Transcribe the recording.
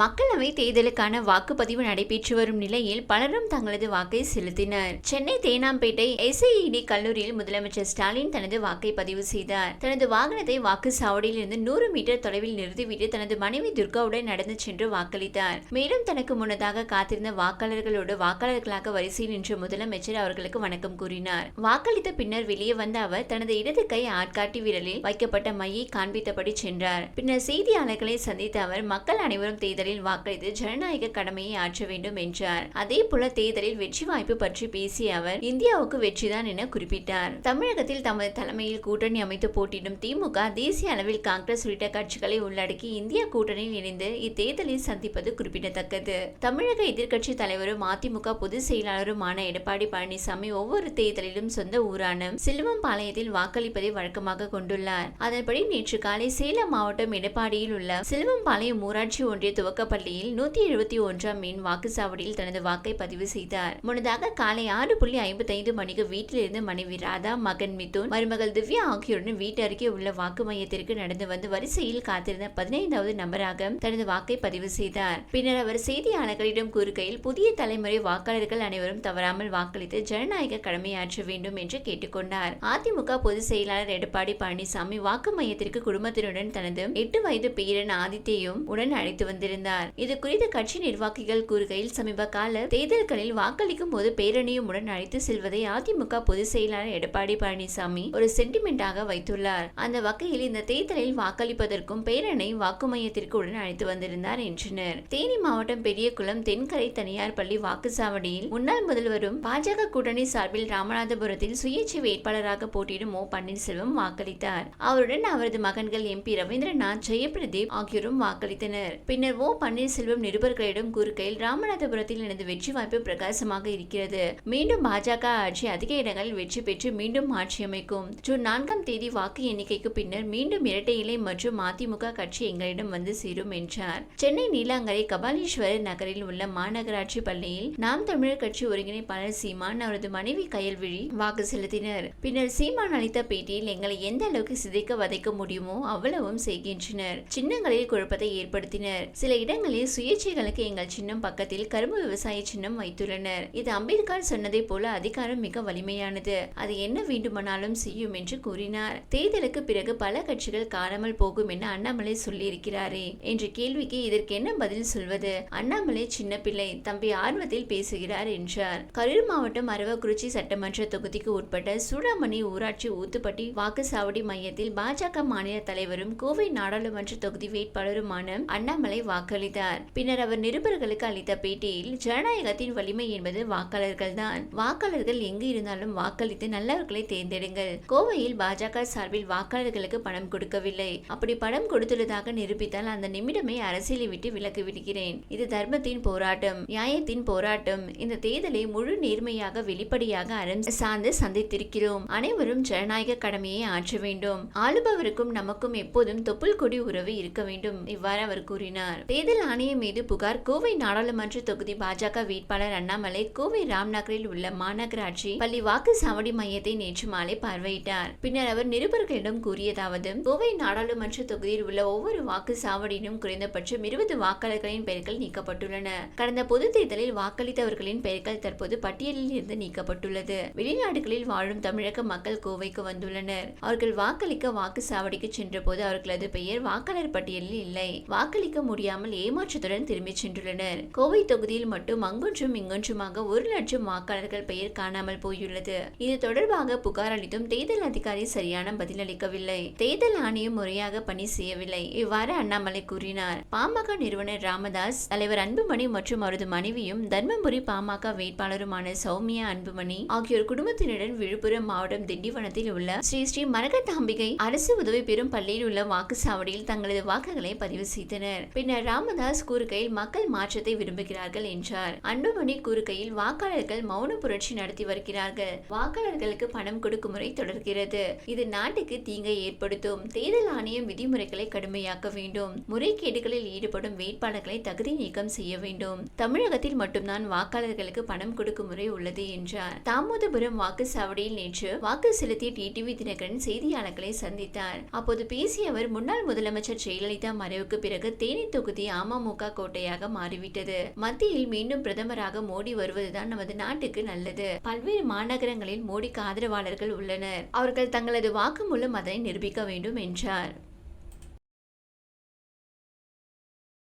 மக்களவை தேர்தலுக்கான வாக்குப்பதிவு நடைபெற்று வரும் நிலையில் பலரும் தங்களது வாக்கை செலுத்தினர். சென்னை தேனாம்பேட்டை எஸ்ஐஇடி கல்லூரியில் முதலமைச்சர் ஸ்டாலின் தனது வாக்கை பதிவு செய்தார். தனது வாகனத்தை வாக்கு சாவடியில் இருந்து நூறு மீட்டர் தொலைவில் நிறுத்திவிட்டு தனது மனைவி துர்காவுடன் நடந்து சென்று வாக்களித்தார். மேலும் தனக்கு முன்னதாக காத்திருந்த வாக்காளர்களோடு வாக்காளர்களாக வரிசையில் நின்ற முதலமைச்சர் அவர்களுக்கு வணக்கம் கூறினார். வாக்களித்த பின்னர் வெளியே வந்த அவர் தனது இடது கை ஆட்காட்டி விரலில் வைக்கப்பட்ட மையை காண்பித்தபடி சென்றார். பின்னர் செய்தியாளர்களை சந்தித்த அவர் மக்கள் அனைவரும் தேர்தலில் வாக்களித்து ஜனநாயக கடமையை ஆற்ற வேண்டும் என்றார். அதே போல தேர்தலில் வெற்றி வாய்ப்பு பற்றி பேசிய அவர் இந்தியாவுக்கு வெற்றிதான் என குறிப்பிட்டார். தமிழகத்தில் தமது தலைமையில் கூட்டணி அமைத்து போட்டியிடும் திமுக தேசிய அளவில் காங்கிரஸ் உள்ளிட்ட கட்சிகளை உள்ளடக்கி இந்திய கூட்டணியில் இணைந்து இத்தேர்தலில் சந்திப்பது குறிப்பிடத்தக்கது. தமிழக எதிர்க்கட்சி தலைவரும் அதிமுக பொதுச் செயலாளருமான எடப்பாடி பழனிசாமி ஒவ்வொரு தேர்தலிலும் சொந்த ஊரான சிலுவம்பாளையத்தில் வாக்களிப்பதை வழக்கமாக கொண்டுள்ளார். அதன்படி நேற்று காலை சேலம் மாவட்டம் எடப்பாடியில் உள்ள சிலுவம்பாளையம் ஊராட்சி ஒன்றிய துவக்க துவக்கப்பள்ளியில் நூத்தி எழுபத்தி ஒன்றாம் மீன் வாக்குச்சாவடியில் தனது வாக்கை பதிவு செய்தார். முன்னதாக காலை ஆறு புள்ளி ஐம்பத்தைந்து மணிக்கு வீட்டிலிருந்து மனைவி ராதா மகன் மிதுன் மருமகள் திவ்யா ஆகியோருடன் வீட்டு அருகே உள்ள வாக்கு மையத்திற்கு நடந்து வந்து வரிசையில் காத்திருந்த பதினைந்தாவது நபராக தனது வாக்கை பதிவு செய்தார். பின்னர் அவர் செய்தியாளர்களிடம் கூறுகையில் புதிய தலைமுறை வாக்காளர்கள் அனைவரும் தவறாமல் வாக்களித்து ஜனநாயக கடமையாற்ற வேண்டும் என்று கேட்டுக்கொண்டார். அதிமுக பொதுச் செயலாளர் எடப்பாடி பழனிசாமி வாக்கு மையத்திற்கு குடும்பத்தினருடன் தனது எட்டு வயது பேரன் ஆதித்யையும் உடன் அழைத்து வந்திருந்தார். இது குறித்து கட்சி நிர்வாகிகள் கூறுகையில் சமீப கால தேர்தல்களில் வாக்களிக்கும் போது பேரணியும் உடன் அழைத்து செல்வதை அதிமுக பொதுச் செயலாளர் எடப்பாடி பழனிசாமி ஒரு சென்டிமெண்டாக வைத்துள்ளார். அந்த வகையில் இந்த தேர்தலில் வாக்களிப்பதற்கும் பேரணி வாக்கு மையத்திற்கு உடன் அழைத்து வந்திருந்தார் என்றனர். தேனி மாவட்டம் பெரியகுளம் தென்கரை தனியார் பள்ளி வாக்குச்சாவடியில் முன்னாள் முதல்வரும் பாஜக கூட்டணி சார்பில் ராமநாதபுரத்தில் சுயேட்சை வேட்பாளராக போட்டியிடும் ஓ. பன்னீர்செல்வம் வாக்களித்தார். அவருடன் அவரது மகன்கள் எம்பி ரவீந்திரநாத் ஜெயபிரதீப் ஆகியோரும் வாக்களித்தனர். பின்னர் ஓ. ஓ பன்னீர்செல்வம் நிருபர்களிடம் கூறுகையில் ராமநாதபுரத்தில் எனது வெற்றி வாய்ப்பு பிரகாசமாக இருக்கிறது. மீண்டும் பாஜக ஆட்சி அதிக இடங்களில் வெற்றி பெற்று மீண்டும் ஆட்சி அமைக்கும். ஜூன் நான்காம் தேதி வாக்கு எண்ணிக்கைக்கு பின்னர் மீண்டும் இரட்டை இலை மற்றும் அதிமுக கட்சி எங்களிடம் வந்து சேரும் என்றார். சென்னை நீலாங்கரை கபாலீஸ்வரர் நகரில் உள்ள மாநகராட்சி பள்ளியில் நாம் தமிழர் கட்சி ஒருங்கிணைப்பாளர் சீமான் அவரது மனைவி கயல்விழி வாக்கு செலுத்தினர். பின்னர் சீமான் அளித்த பேட்டியில் எங்களை எந்த அளவுக்கு சிதைக்க வதைக்க முடியுமோ அவ்வளவும் செய்கின்றனர். சின்னங்களில் குழப்பத்தை ஏற்படுத்தினர். சில இடங்களில் சுயேட்சைகளுக்கு எங்கள் சின்னம் பக்கத்தில் கரும்பு விவசாய சின்னம் வைத்துள்ளனர். இது அம்பேத்கர் சொன்னதை போல அதிகாரம் மிக வலிமையானது. அது என்ன வேண்டுமானாலும் செய்யும் என்று கூறினார். தேர்தலுக்கு பிறகு பல கட்சிகள் காணாமல் போகும் என அண்ணாமலை சொல்லியிருக்கிறாரே என்ற கேள்விக்கு இதற்கு என்ன பதில் சொல்வது? அண்ணாமலை சின்ன பிள்ளை தம்பி ஆர்வத்தில் பேசுகிறார் என்றார். கரூர் மாவட்டம் அரவக்குறிச்சி சட்டமன்ற தொகுதிக்கு உட்பட்ட சூடாமணி ஊராட்சி ஊத்துப்பட்டி வாக்குச்சாவடி மையத்தில் பாஜக மாநில தலைவரும் கோவை நாடாளுமன்ற தொகுதி வேட்பாளருமான அண்ணாமலை வாக்கு வாக்களித்தார். பின்னர் அவர் நிருபர்களுக்கு அளித்த பேட்டியில் ஜனநாயகத்தின் வலிமை என்பது வாக்காளர்கள் தான். வாக்காளர்கள் எங்கு இருந்தாலும் வாக்களித்து நல்லவர்களை தேர்ந்தெடுங்கள். கோவையில் பாஜக சார்பில் வாக்காளர்களுக்கு பணம் கொடுக்கவில்லை. அப்படி பணம் கொடுத்துள்ளதாக நிரூபித்தால் அந்த நிமிடமே அரசியலை விட்டு விலக்கு விடுகிறேன். இது தர்மத்தின் போராட்டம் நியாயத்தின் போராட்டம். இந்த தேர்தலை முழு நேர்மையாக வெளிப்படையாக அறம் சார்ந்து சந்தித்திருக்கிறோம். அனைவரும் ஜனநாயக கடமையை ஆற்ற வேண்டும். ஆளுபவருக்கும் நமக்கும் எப்போதும் தொப்புள் கொடி உறவு இருக்க வேண்டும் இவ்வாறு அவர் கூறினார். தேர்தல் ஆணையம் மீது புகார். கோவை நாடாளுமன்ற தொகுதி பாஜக வேட்பாளர் அண்ணாமலை கோவை ராம்நகரில் உள்ள மாநகராட்சி பள்ளி வாக்கு சாவடி மையத்தை நேற்று மாலை பார்வையிட்டார். பின்னர் அவர் நிருபர்களிடம் கூறியதாவது கோவை நாடாளுமன்ற தொகுதியில் உள்ள ஒவ்வொரு வாக்கு சாவடியிலும் குறைந்தபட்சம் இருபது வாக்காளர்களின் பெயர்கள் நீக்கப்பட்டுள்ளன. கடந்த பொது தேர்தலில் வாக்களித்தவர்களின் பெயர்கள் தற்போது பட்டியலில் இருந்து நீக்கப்பட்டுள்ளது. வெளிநாடுகளில் வாழும் தமிழக மக்கள் கோவைக்கு வந்துள்ளனர். அவர்கள் வாக்களிக்க வாக்கு சாவடிக்கு சென்றபோது அவர்களது பெயர் வாக்காளர் பட்டியலில் இல்லை. வாக்களிக்க முடியாமல் ஏமாற்றத்துடன் திரும்பிச் சென்றுள்ளனர். கோவை தொகுதியில் மட்டும் அங்கொன்றும் இங்கொன்றுமாக ஒரு லட்சம் வாக்காளர்கள் பெயர் காணாமல் போயுள்ளது. இது தொடர்பாக புகார் அளித்தும் தேர்தல் அதிகாரி சரியான பதிலளிக்கவில்லை தேர்தல் ஆணையம் முறையாக பணி செய்யவில்லை. இவ்வாறு அண்ணாமலை கூறினார். பாமக நிறுவனர் ராமதாஸ் தலைவர் அன்புமணி மற்றும் அவரது மனைவியும் தர்மபுரி பாமக வேட்பாளருமான சௌமியா அன்புமணி ஆகியோர் குடும்பத்தினருடன் விழுப்புரம் மாவட்டம் திண்டிவனத்தில் உள்ள ஸ்ரீ ஸ்ரீ மரகதாம்பிகை அரசு உதவி பெறும் பள்ளியில் உள்ள வாக்குச்சாவடியில் தங்களது வாக்குகளை பதிவு செய்தனர். பின்னர் ராமதாஸ் கூறுகையில் மக்கள் மாற்றத்தை விரும்புகிறார்கள் என்றார். அன்புமணி கூறுகையில் வாக்காளர்கள் மௌன புரட்சி நடத்தி வருகிறார்கள். வாக்காளர்களுக்கு பணம் கொடுக்கும் முறை தொடர்கிறது. இது நாட்டுக்கு தீங்கை ஏற்படுத்தும். தேர்தல் ஆணையம் விதிமுறைகளை கடுமையாக்க வேண்டும். முறைகேடுகளில் ஈடுபடும் வேட்பாளர்களை தகுதி நீக்கம் செய்ய வேண்டும். தமிழகத்தில் மட்டும்தான் வாக்காளர்களுக்கு பணம் கொடுக்கும் முறை உள்ளது என்றார். தாமோதபுரம் வாக்குச்சாவடியில் நேற்று வாக்கு செலுத்திய டிடிவி தினகரன் செய்தியாளர்களை சந்தித்தார். அப்போது பேசிய அவர் முன்னாள் முதலமைச்சர் ஜெயலலிதா மறைவுக்கு பிறகு தேனி தொகுதி அமமுக கோட்டையாக மாறிவிட்டது. மத்தியில் மீண்டும் பிரதமராக மோடி வருவதுதான் நமது நாட்டுக்கு நல்லது. பல்வேறு மாநகரங்களில் மோடிக்கு ஆதரவாளர்கள் உள்ளனர். அவர்கள் தங்களது வாக்கு மூலம் அதனை நிரூபிக்க வேண்டும் என்றார்.